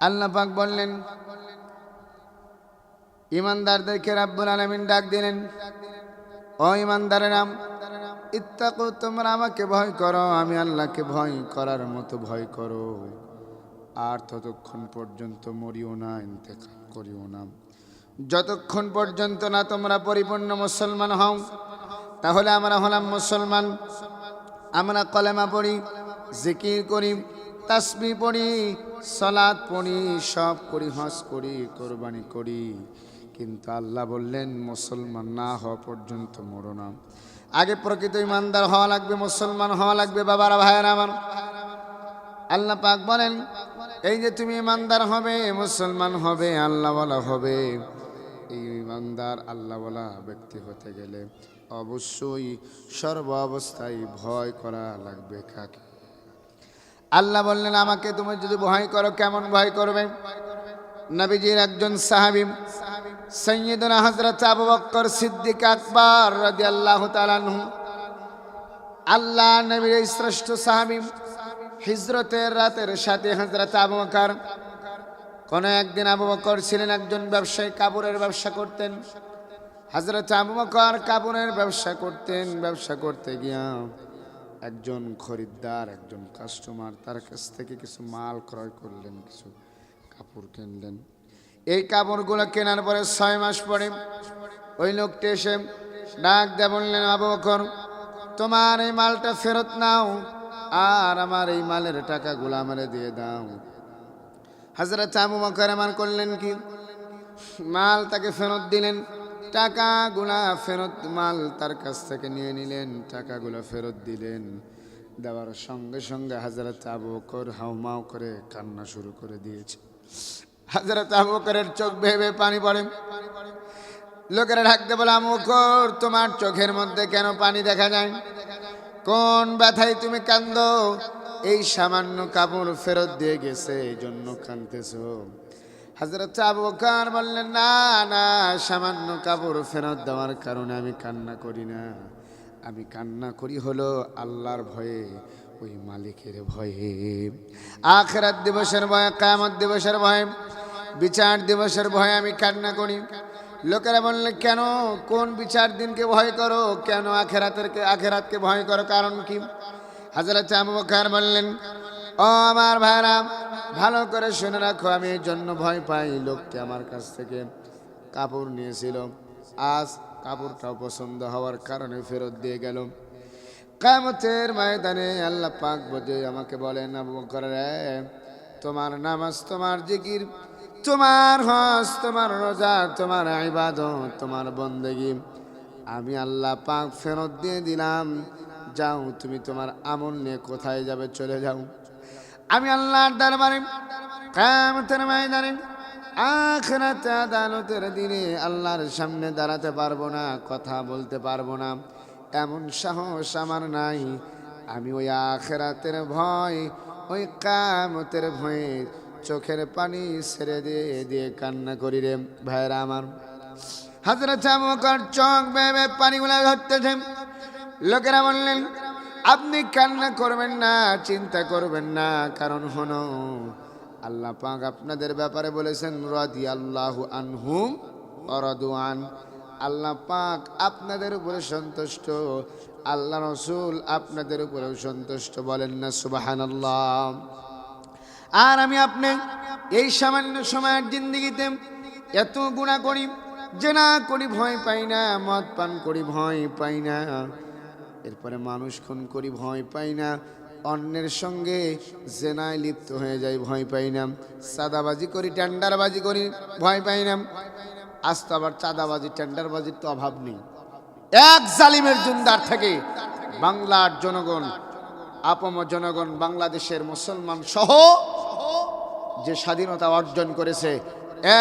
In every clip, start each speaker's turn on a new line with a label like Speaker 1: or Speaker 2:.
Speaker 1: আল্লাহ পাক বললেন, ইমানদারদেরকে রাব্বুল আলামিন ডাক দিলেন, ও ইমানদারেরা, ইত্তাকু, তোমরা আমাকে ভয় করো, আমি আল্লাহকে ভয় করার মতো ভয় করো। আর ততক্ষণ পর্যন্ত মরিও না, ইন্তেকাল করিও না। যতক্ষণ পর্যন্ত না তোমরা পরিপূর্ণ মুসলমান হও, তাহলে আমরা হলাম মুসলমান। আমরা কলেমা পড়ি, জিকির করি তাসবি পড়ি সলাদ পড়ি, সব করি, হজ করি, কোরবানি করি। কিন্তু আল্লাহ বললেন, মুসলমান না হওয়া পর্যন্ত মরো না। আগে প্রকৃত ইমানদার হওয়া লাগবে, মুসলমান হওয়া লাগবে, বাবারা, ভাইয়েরা আমার। আল্লাহ পাক বলেন, এই যে তুমি ইমানদার হবে, মুসলমান হবে আল্লাহ বলা হবে, এই ইমানদার আল্লাহ বলা ব্যক্তি হতে গেলে অবশ্যই সর্ব অবস্থায় ভয় করা লাগবে কাকে? আল্লাহ বললেন, আমাকে তুমি যদি ভয় করো, কেমন ভয় করবে? নবীজির একজন সাহাবি, সৈয়দনা হজরত আবু বক্কর সিদ্দিক আকবর রাদিয়াল্লাহু তাআলা আনহু, আল্লাহ নবীর এই শ্রেষ্ঠ সাহাবি হিজরতের রাতের সাথে হজরত আবু বকর কোন একদিন আবু বকর ছিলেন একজন ব্যবসায়ী, কাপড়ের ব্যবসা করতেন। হজরত আবু বকর কাপড়ের ব্যবসা করতেন, ব্যবসা করতে গিয়া একজন খরিদ্দার, একজন কাস্টমার তার কাছ থেকে কিছু মাল ক্রয় করলেন, কিছু কাপড় কিনলেন। এই কাপড়গুলো কেনার পরে ছয় মাস পরে ওই লোকটি এসে ডাক দেয় বললেন, আবু বকর, তোমার এই মালটা ফেরত নাও আর আমার এই মালের টাকাগুলো আমারে দিয়ে দাও। হাজরত আবু বকর আমার করলেন কি? মাল তাকে ফেরত দিলেন। টাকাগুলা ফেরত মাল তার কাছ থেকে নিয়ে নিলেন, টাকাগুলো ফেরত দিলেন। দেওয়ার সঙ্গে সঙ্গে হাজরত আবু বকর হাউমাউ করে কান্না শুরু করে দিয়েছে। হাজরত আবু বকরের চোখ ভেবে পানি পড়ে। লোকেরা ডাকতে বলে, আবু বকর, তোমার চোখের মধ্যে কেন পানি দেখা যায়? কোন ব্যথায় তুমি কান্দো? এই সামান্য কাপড় ফেরত দিয়ে গেছে, এই জন্য কান্দতেছো হাজরত আবু বকর বললেন, না না, সামান্য কাপড় ফেরত দেওয়ার কারণে আমি কান্না করি না। আমি কান্না করি হলো আল্লাহর ভয়ে, ওই মালিকের ভয়ে। আখরাত দিবসের ভয়ে, কায়ামত দিবসের ভয়ে, বিচার দিবসের ভয়ে আমি কান্না করি। লোকেরা বললেন কেন? কোন বিচার দিনকে ভয় করো? কেন আখেরাতের আখেরাতকে ভয় করো? কারণ কি? হাজরত আবু বকর বললেন ও আমার ভাইরা, ভালো করে শুনে রাখো, আমি এই জন্য ভয় পাই। লোকটি আমার কাছ থেকে কাপড় নিয়েছিল। আজ কাপড়টাও পছন্দ হওয়ার কারণে ফেরত দিয়ে গেল। কামতের ময়দানে আল্লাহ পাক বোঝে আমাকে বলেন, আবু বকর রে, তোমার নামাজ, তোমার জিকির, তোমার হজ, তোমার রোজা, তোমার ইবাদত, তোমার বন্দেগি, আমি আল্লাহ পাক ফেরত দিয়ে দিলাম। যাও, তুমি তোমার আমল নিয়ে কোথায় যাবে চলে যাও। আমি আল্লাহর দরবারে কামতের ময়দানে, আখরাতে আদালতের দিনে আল্লাহর সামনে দাঁড়াতে পারব না, কথা বলতে পারব না। এমন সাহস আমার নাই। আমি ওই আখরাতের ভয়, ওই কামতের ভয়ে চোখের পানি ছেড়ে দিয়ে দিয়ে কান্না করি রে ভাইরা আমার। হাজরা চামকার চোখ বেবে পানিগুলা ধরতেছে। লোকেরা বললেন আপনি কান্না করবেন না, চিন্তা করবেন না। কারণ হনো আল্লাহ পাক আপনাদের ব্যাপারে বলেছেন রাদি আল্লাহ আনহুম অরদুয়ান আল্লাহ পাক আপনাদের উপরে সন্তুষ্ট, আল্লাহ রসুল আপনাদের উপরেও সন্তুষ্ট বলেন না সুবাহান আল্লাহ আর আমি আপনি এই সামান্য সময়ের জিন্দিগিতে এত গুণা করি, যে না করি, ভয় পাই না, মদ পান করি, ভয় পাই না। এরপরে মানুষ খুন করি ভয় পাই না। অন্যের সঙ্গে জেনায় লিপ্ত হয়ে যাই ভয় পাই না। সাদাবাজি করি, টেন্ডারবাজি করি, ভয় পাই না। আজ তো আবার চাঁদাবাজি, টেন্ডারবাজির তো অভাব নেই। এক জালিমের জুন্দার থেকে বাংলার জনগণ, আপম জনগণ, বাংলাদেশের মুসলমান সহ যে স্বাধীনতা অর্জন করেছে,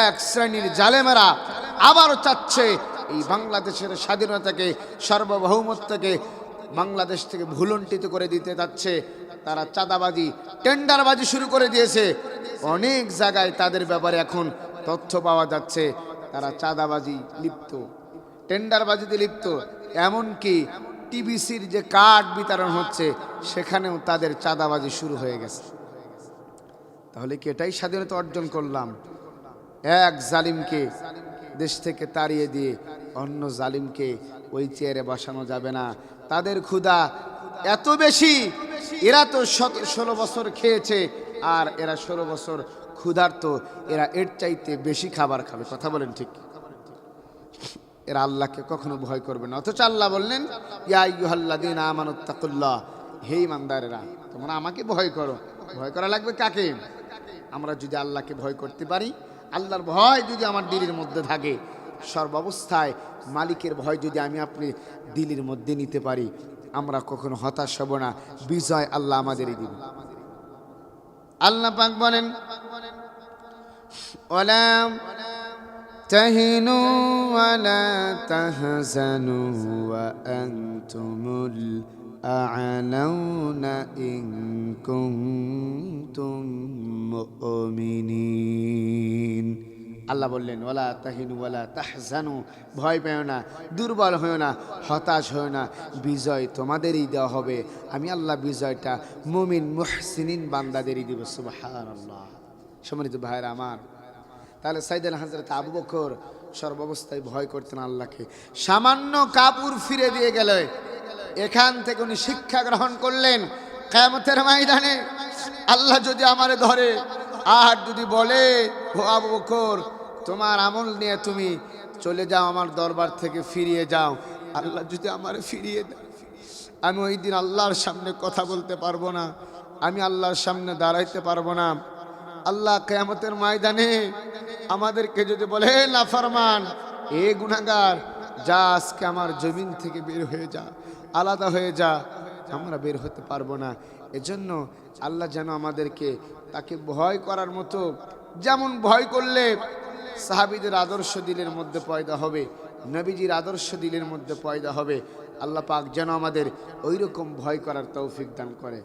Speaker 1: এক শ্রেণির জালেমেরা আবারও চাচ্ছে এই বাংলাদেশের স্বাধীনতাকে, সার্বভৌমত্বকে বাংলাদেশ থেকে ভুলন্টিত করে দিতে যাচ্ছে। তারা চাঁদাবাজি, টেন্ডারবাজি শুরু করে দিয়েছে। অনেক জায়গায় তাদের ব্যাপারে এখন তথ্য পাওয়া যাচ্ছে। তারা চাঁদাবাজি লিপ্ত, টেন্ডারবাজিতে লিপ্ত। এমনকি টিবিসির যে কার্ড বিতরণ হচ্ছে, সেখানেও তাদের চাঁদাবাজি শুরু হয়ে গেছে। তাহলে কি এটাই স্বাধীনতা অর্জন করলাম? এক জালিমকে দেশ থেকে তাড়িয়ে দিয়ে অন্য জালিমকে ওই চেয়ারে বসানো যাবে না। তাদের ক্ষুধা এত বেশি, এরা তো শত, ষোলো বছর খেয়েছে, আর এরা ষোলো বছর ক্ষুধার্ত, এরা এর চাইতে বেশি খাবার খাবে। কথা বলেন ঠিক? এরা আল্লাহকে কখনো ভয় করবে না। অথচ আল্লাহ বললেন, ইয়া ইয়ুহাল্লাদিন আমানুত্তাকুল্লাহ হে ইমানদারেরা, তোমরা আমাকে ভয় করো। ভয় করা লাগবে কাকে? আমরা যদি আল্লাহকে ভয় করতে পারি, আল্লাহর ভয় যদি আমার দিলের মধ্যে থাকে সর্বাবস্থায় মালিকের ভয় যদি আমি আপনি দিলের মধ্যে নিতে পারি আমরা কখনো হতাশ হব না বিজয় আল্লাহ আমাদেরই দিন আল্লাহ পাক বলেন ওলাম تهنوا ولا تهزنوا وأنتم الأعلون إن كنتم مؤمنين আল্লাহ বললেন ওলা তাহিনু ওলা তাহজানু, ভয় পেও না, দুর্বল হয়েও না, হতাশ হয়েও না, বিজয় তোমাদেরই দেওয়া হবে। আমি আল্লাহ বিজয়টা মুমিন, মুহসিনিন বান্দাদেরই দিব আল্লাহ সম্মানিত ভাইরা আমার, তাহলে সাইদাল হাজরত আবু বকর সর্বাবস্থায় ভয় করতেন আল্লাহকে। সামান্য কাপুর ফিরে দিয়ে গেল, এখান থেকে উনি শিক্ষা গ্রহণ করলেন কেমতের ময়দানে আল্লাহ যদি আমারে ধরে আর যদি বলে, ও আবু বকর, তোমার আমল নিয়ে তুমি চলে যাও, আমার দরবার থেকে ফিরিয়ে যাও। আল্লাহ যদি আমার ফিরিয়ে দেয়, আমি ওই দিন আল্লাহর সামনে কথা বলতে পারব না, আমি আল্লাহর সামনে দাঁড়াইতে পারব না। আল্লাহ কেয়ামতের ময়দানে আমাদেরকে যদি বলে, "হে নাফরমান, এ গুনাগার যা আজকে আমার জমিন থেকে বের হয়ে যা, আলাদা হয়ে যা, আমরা বের হতে পারব না। এজন্য আল্লাহ যেন আমাদেরকে তাকে ভয় করার মতো, যেমন ভয় করলে সাহাবিদের আদর্শ দিলের মধ্যে পয়দা হবে, নবীজির আদর্শ দিলের মধ্যে পয়দা হবে, আল্লাহ পাক যেন আমাদের ওই রকম ভয় করার তৌফিক দান করে।